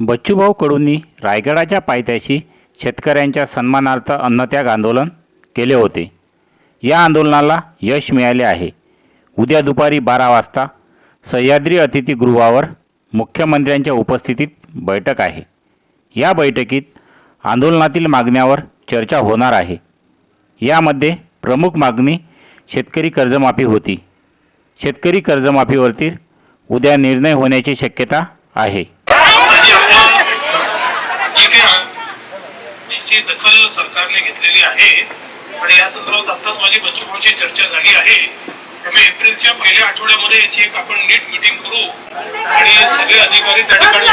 बच्चूभाऊ कडूंनी रायगडाच्या पायथ्याशी शेतकऱ्यांच्या सन्मानार्थ अन्नत्याग आंदोलन केले होते. या आंदोलनाला यश मिळाले आहे. उद्या दुपारी बारा वाजता सह्याद्री अतिथीगृहावर मुख्यमंत्र्यांच्या उपस्थितीत बैठक आहे. या बैठकीत आंदोलनातील मागण्यावर चर्चा होणार आहे. यामध्ये प्रमुख मागणी शेतकरी कर्जमाफी होती. शेतकरी कर्जमाफीवरती उद्या निर्णय होण्याची शक्यता आहे आणि आपण जी काही जी दखल सरकारने घेतलेली आहे आणि या संदर्भात आत्ताच माझी बच्चूभाऊची चर्चा झाली आहे. त्यामुळे एप्रिलच्या पहिल्या आठवड्यामध्ये याची एक आपण नीट मिटिंग करू. आणि सगळे अधिकारी त्या ठिकाणी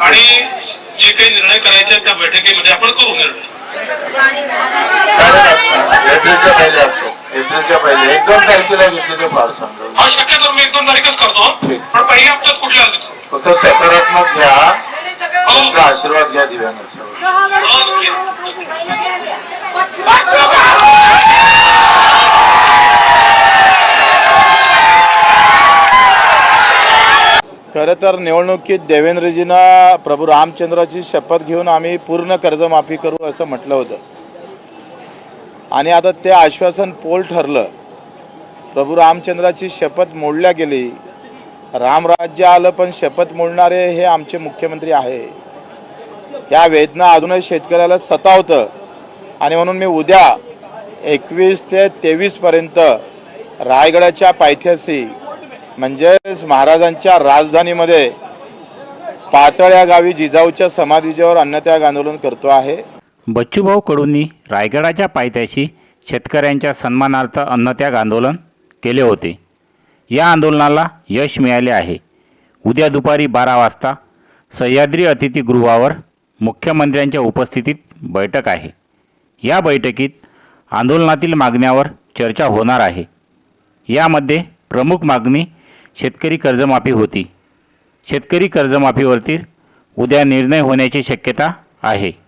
आणि जे काही निर्णय करायचे त्या बैठकीमध्ये आपण करू निर्णय. एप्रिलच्या पहिले असतो. एप्रिलच्या पहिले. एक दोन तारखेला घेतले तर फार समजा हा शक्यतो मी एक दोन तारीखच करतो. पण पहिल्या हप्त्यात कुठल्या आधी करू फक्त सकारात्मक घ्या. हो. आशीर्वाद घ्या दिव्यांगाचा. खरं तर निवडणुकीत देवेंद्रजींना प्रभू रामचंद्राची शपथ घेऊन आम्ही पूर्ण कर्जमाफी करू असं म्हटलं होतं. आणि आता ते आश्वासन पोल ठरलं. प्रभू रामचंद्राची शपथ मोडल्या गेली. रामराज्य आलं पण शपथ मोडणारे हे आमचे मुख्यमंत्री आहे. या वेदना अजूनही शेतकऱ्याला सतावतं. आणि म्हणून मी उद्या एकवीस ते तेवीसपर्यंत रायगडाच्या पायथ्याशी म्हणजेच महाराजांच्या राजधानीमध्ये पातळ या गावी जिजाऊच्या समाधीच्यावर अन्नत्याग आंदोलन करतो आहे. बच्चूभाऊ कडूंनी रायगडाच्या पायथ्याशी शेतकऱ्यांच्या सन्मानार्थ अन्नत्याग आंदोलन केले होते. या आंदोलनाला यश मिळाले आहे. उद्या दुपारी बारा वाजता सह्याद्री अतिथीगृहावर मुख्यमंत्र्यांच्या उपस्थितीत बैठक आहे. या बैठकीत आंदोलनातील मागण्यावर चर्चा होणार आहे. यामध्ये प्रमुख मागणी शेतकरी कर्जमाफी होती. शेतकरी कर्जमाफीवरती उद्या निर्णय होण्याची शक्यता आहे.